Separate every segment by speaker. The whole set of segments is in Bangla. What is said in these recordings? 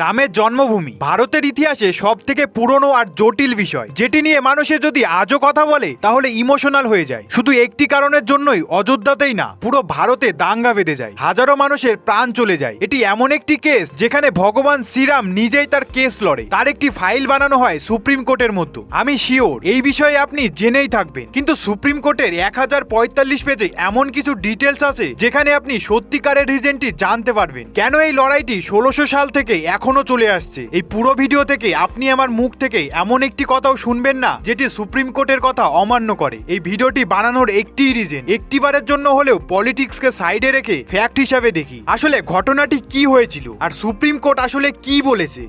Speaker 1: রামের জন্মভূমি, ভারতের ইতিহাসে সব থেকে পুরনো আর জটিল বিষয়। যেটি নিয়ে মানুষে যদি আজও কথা বলে, তাহলে ইমোশনাল হয়ে যায়। শুধু একটি কারণের জন্যই অযোধ্যাতেই না, পুরো ভারতে দাঙ্গা বেঁধে যায়। হাজারো মানুষের প্রাণ চলে যায়। এটি এমন একটি কেস, যেখানে ভগবান শ্রীরাম নিজেই তার কেস লড়ে। তার একটি ফাইল বানানো হয় সুপ্রিম কোর্টের মধ্যে। আমি শিওর, এই বিষয়ে আপনি জেনেই থাকবেন। কিন্তু সুপ্রিম কোর্টের এক হাজার পঁয়তাল্লিশ পেজে এমন কিছু ডিটেলস আছে, যেখানে আপনি সত্যিকারের রিজেনটি জানতে পারবেন। কেন এই লড়াইটি ষোলোশো সাল থেকে এখনও চলে আসছে এই পুরো ভিডিও থেকে আপনি আমার মুখ থেকে এমন একটি কথাও শুনবেন না যেটি সুপ্রিম কোর্টের কথা অমান্য করে এই ভিডিওটি বানানোর একটি রিজন একটিবারের জন্য হলেও পলিটিক্সকে সাইডে রেখে ফ্যাক্ট হিসাবে দেখি আসলে ঘটনাটি কি হয়েছিল আর সুপ্রিম কোর্ট আসলে কি বলেছে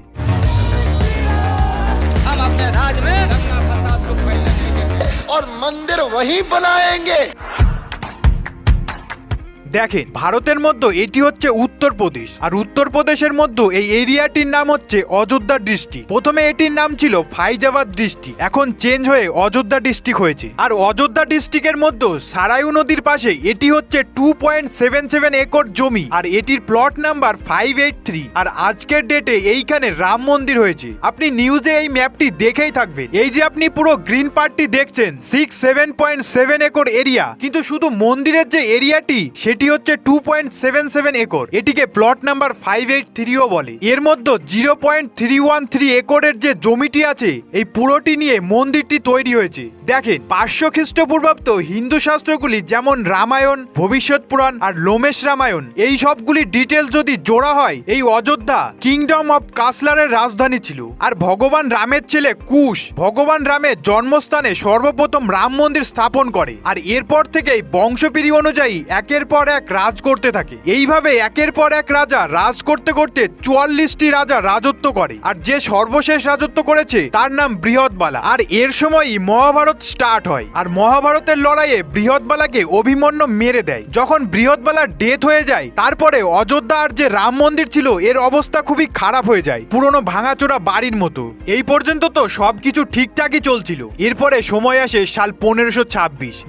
Speaker 2: हम अपने राज में दंगा फसाद को फैलने देंगे
Speaker 3: और मंदिर वहीं बनाएंगे
Speaker 1: দেখেন, ভারতের মধ্যে এটি হচ্ছে উত্তরপ্রদেশ, আর উত্তরপ্রদেশের মধ্যে এই এরিয়াটির নাম হচ্ছে অযোধ্যা ডিস্ট্রিক্ট। প্রথমে এটির নাম ছিল ফাইজাবাদ ডিস্ট্রিক্ট, এখন চেঞ্জ হয়ে অযোধ্যা ডিস্ট্রিক্ট হয়েছে। আর অযোধ্যা ডিস্ট্রিক্টের মধ্যে সারায়ু নদীর পাশে এটি হচ্ছে two point seven seven acre জমি, আর এটির plot number five eight three আর আজকের ডেটে এইখানে রাম মন্দির হয়েছে। আপনি নিউজে এই ম্যাপটি দেখেই থাকবেন। এই যে আপনি পুরো গ্রিন পার্টটি দেখছেন six seven point seven acre area কিন্তু শুধু মন্দিরের যে এরিয়াটি সেটি হচ্ছে two point seven seven acre. এটিকে প্লট নাম্বার ফাইভ এইট থ্রিও বলে। এর মধ্যে zero point three one three একরের যে জমিটি আছে, এই পুরোটি নিয়ে মন্দিরটি তৈরি হয়েছে। দেখেন পাঁচশো খ্রিস্টপূর্বাব্দ হিন্দু শাস্ত্রগুলি যেমন রামায়ণ, ভবিষ্যৎ পুরাণ আর লোমেশ রামায়ণ, এই সবগুলি ডিটেলস যদি জোড়া হয়, এই অযোধ্যা কিংডম অফ কাসলারের রাজধানী ছিল। আর ভগবান রামের ছেলে কুশ, ভগবান রামের জন্মস্থানে সর্বপ্রথম রাম মন্দির স্থাপন করে। আর এরপর থেকেই বংশপিরি অনুযায়ী একের পর এক রাজ করতে থাকে। এইভাবে একের পর এক রাজা রাজ করতে করতে চুয়াল্লিশটি রাজা রাজত্ব করে। আর যে সর্বশেষ রাজত্ব করেছে, তার নাম বৃহৎবালা। আর এর সময়ই মহাভারত স্টার্ট হয়। আর মহাভারতের লড়াইয়ে বৃহৎবালাকে অভিমন্যু মেরে দেয়। যখন বৃহৎবালার ডেথ হয়ে যায়, তারপরে অযোধ্যা আর যে রাম মন্দির ছিল, এর অবস্থা খুবই খারাপ হয়ে যায়। পুরনো ভাঙাচোরা বাড়ির মতো। এই পর্যন্ত তো সবকিছু ঠিকঠাকই চলছিল। এরপরে সময় আসে সাল পনেরোশো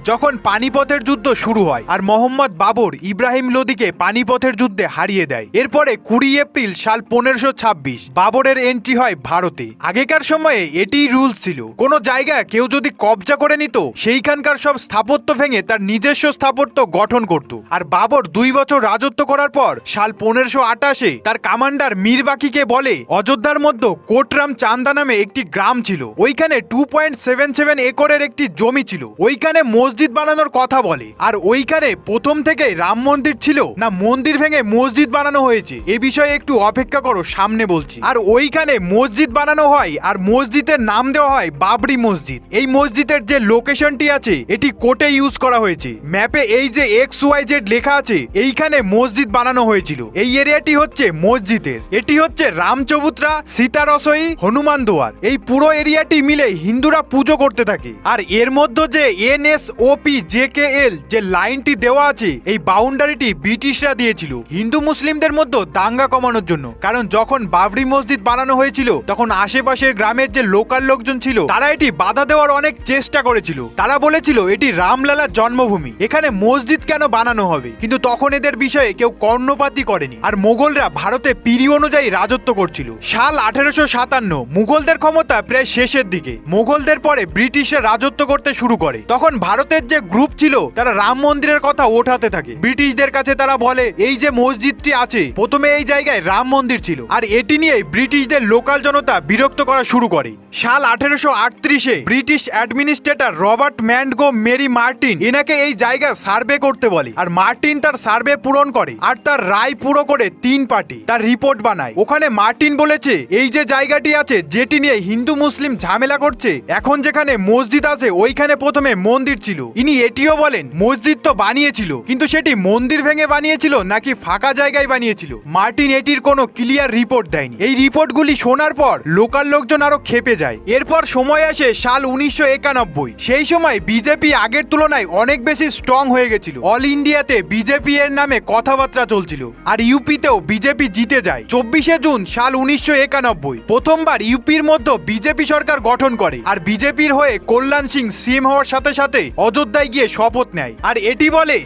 Speaker 1: যখন পানিপথের যুদ্ধ শুরু হয়। আর মোহাম্মদ বাবর ইব্রাহিম লোদিকে পানিপথের যুদ্ধে হারিয়ে দেয়। এরপরে কুড়ি এপ্রিল সাল পনেরোশো ছাব্বিশ, বাবরের এন্ট্রি হয় ভারতে। আগেকার সময়ে এটিই রুলস ছিল। কোনো জায়গা কেউ যদি কবজা করে নিত, সেইখানকার সব স্থাপত্য ভেঙে তার নিজস্ব স্থাপত্য গঠন করত। আর বাবর দুই বছর রাজত্ব করার পর সাল পনেরোশো আটাশে তার কমান্ডার মীরবাকিকে বলে, অযোধ্যার মধ্যে কোটরাম চান্দা নামে একটি গ্রাম ছিল। ওইখানে টু পয়েন্ট সেভেন সেভেন একরের একটি জমি ছিল। ওইখানে মসজিদ বানানোর কথা বলে। আর ওইখানে প্রথম থেকে রাম মন্দির ছিল? না, মন্দির ভেঙে মসজিদ বানানো হয়েছে? এ বিষয়ে একটু অপেক্ষা করো, সামনে বলছি। আর ওইখানে মসজিদ বানানো হয় আর মসজিদের নাম দেওয়া হয় বাবরি মসজিদ। এই মসজিদের যে লোকেশনটি আছে, এটি কোর্টে ইউজ করা হয়েছে। ম্যাপে এই যে এক্স ওয়াই জেড লেখা আছে, এইখানে মসজিদ বানানো হয়েছিল। এই এরিয়াটি হচ্ছে মসজিদের। এটি হচ্ছে রামচবুত্রা সীতারসই হনুমান দোয়ার। এই পুরো এরিয়াটি মিলে হিন্দুরা পুজো করতে থাকে। আর এর মধ্যে যে N S OP J K L যে লাইনটি দেওয়া আছে, এই বাউন্ডারিটি ব্রিটিশরা দিয়েছিল। হিন্দু মুসলিমদের মধ্যে দাঙ্গা কমানোর জন্য। কারণ যখন বাবরি মসজিদ বানানো হয়েছিল, তখন আশেপাশের গ্রামের যে লোকাল লোকজন ছিল, তারা এটি বাধা দেওয়ার অনেক চেষ্টা করেছিল। তারা বলেছিল, এটি রামলালার জন্মভূমি। এখানে মসজিদ কেন বানানো হবে? কিন্তু তখন এদের বিষয়ে কেউ কর্ণপাতই করেনি। আর মোগলরা ভারতে পিরি অনুযায়ী রাজত্ব করছিল। সাল আঠেরোশো সাতান্ন, মুঘলদের ক্ষমতা প্রায় শেষের দিকে। মোগলদের পরে ব্রিটিশরা রাজত্ব করতে শুরু করে। তখন ভারতের যে গ্রুপ ছিল, তারা রাম মন্দিরের কথা ওঠাতে থাকে। ব্রিটিশদের কাছে তারা বলে, এই যে মসজিদটি আছে, প্রথমে এই জায়গায় রাম মন্দির ছিল, আর এটি নিয়ে ব্রিটিশদের লোকাল জনতা বিরক্ত করা শুরু করে। সাল আঠেরোশো আটত্রিশে British administrator Robert ম্যান্ডগো Mary Martin এনাকে এই জায়গা সার্ভে করতে বলে। আর মার্টিন তার সার্ভে পূরণ করে আর তার রায় পুরো করে তিন পার্টি, তার রিপোর্ট বানায়। ওখানে মার্টিন বলেছে, এই যে জায়গাটি আছে, যেটি নিয়ে হিন্দু মুসলিম ঝামেলা করছে, এখন যেখানে মসজিদ আছে, ওইখানে প্রথমে মন্দির ছিল। ইনি এটিও বলেন, মসজিদ তো বানিয়েছিল, কিন্তু সেটি মন্দির ভেঙে বানিয়েছিল নাকি ফাঁকা জায়গায় বানিয়েছিল। মার্টিন এটির কোনো ক্লিয়ার রিপোর্ট দেয়নি। এই রিপোর্টগুলি শোনার পর লোকাল লোকজন আরও খেপে যায়। যায়। এরপর সময় আসে সাল উনিশশো একানব্বই। সেই সময় বিজেপি আগের তুলনায় অনেক বেশি স্ট্রং হয়ে গেছিল। অল ইন্ডিয়াতে বিজেপি এর নামে কথাবার্তা চলছিল। আর ইউপিতেও বিজেপি জিতে যায়। চব্বিশে জুন সাল উনিশশো একানব্বই। প্রথমবার ইউপির মধ্যে বিজেপি সরকার গঠন করে। আর বিজেপির হয়ে কল্যাণ সিং সিম হওয়ার সাথে সাথে অযোধ্যায় গিয়ে শপথ নেয়। আর এটি বলে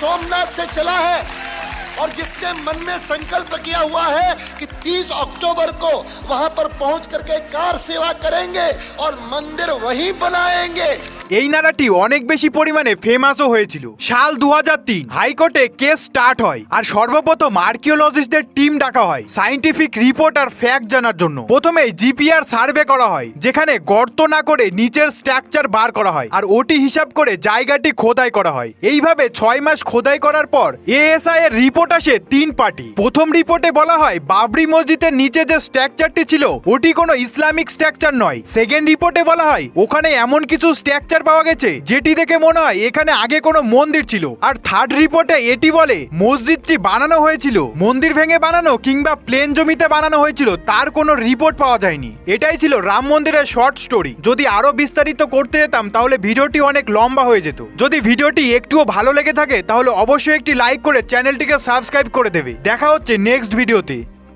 Speaker 3: সোমনাথ চলা হ্যাঁ और जिसने मन में संकल्प किया हुआ है कि 30 अक्टूबर को वहाँ पर पहुँच करके कार सेवा करेंगे और मंदिर वहीं बनाएँगे।
Speaker 1: এই নারাটি অনেক বেশি পরিমাণে ফেমাসও হয়েছিল। সাল দুহাজার তিন হাইকোর্টে কেস স্টার্ট হয় আর সর্বপ্রথম আর্কিওলজিস্টদের টিম ডাকা হয় সাইন্টিফিক রিপোর্ট আর ফ্যাক্ট জানার জন্য। প্রথমে জিপিআর সার্ভে করা হয়, যেখানে গর্ত না করে নিচের স্ট্রাকচার বার করা হয় আর ওটি হিসাব করে জায়গাটি খোদাই করা হয়। এইভাবে ছয় মাস খোদাই করার পর এএসআই এর রিপোর্ট আসে তিন পার্টি। প্রথম রিপোর্টে বলা হয়, বাবরি মসজিদের নিচে যে স্ট্রাকচারটি ছিল, ওটি কোনো ইসলামিক স্ট্রাকচার নয়। সেকেন্ড রিপোর্টে বলা হয়, ওখানে এমন কিছু স্ট্রাকচার পাওয়া গেছে। যেটি দেখে মনে হয় এখানে আগে কোনো মন্দির ছিল। আর থার্ড রিপোর্টে এটি বলে, মসজিদটি বানানো হয়েছিল। মন্দির ভেঙে বানানো কিংবা প্লেন জমিতে বানানো হয়েছিল, তার কোনো রিপোর্ট পাওয়া যায়নি। এটাই ছিল রাম মন্দিরের শর্ট স্টোরি যদি আরও বিস্তারিত করতে যেতাম, তাহলে ভিডিওটি অনেক লম্বা হয়ে যেত। যদি ভিডিওটি একটুও ভালো লেগে থাকে, তাহলে অবশ্যই একটি লাইক করে চ্যানেলটিকে সাবস্ক্রাইব করে দেবে। দেখা হচ্ছে নেক্সট ভিডিওতে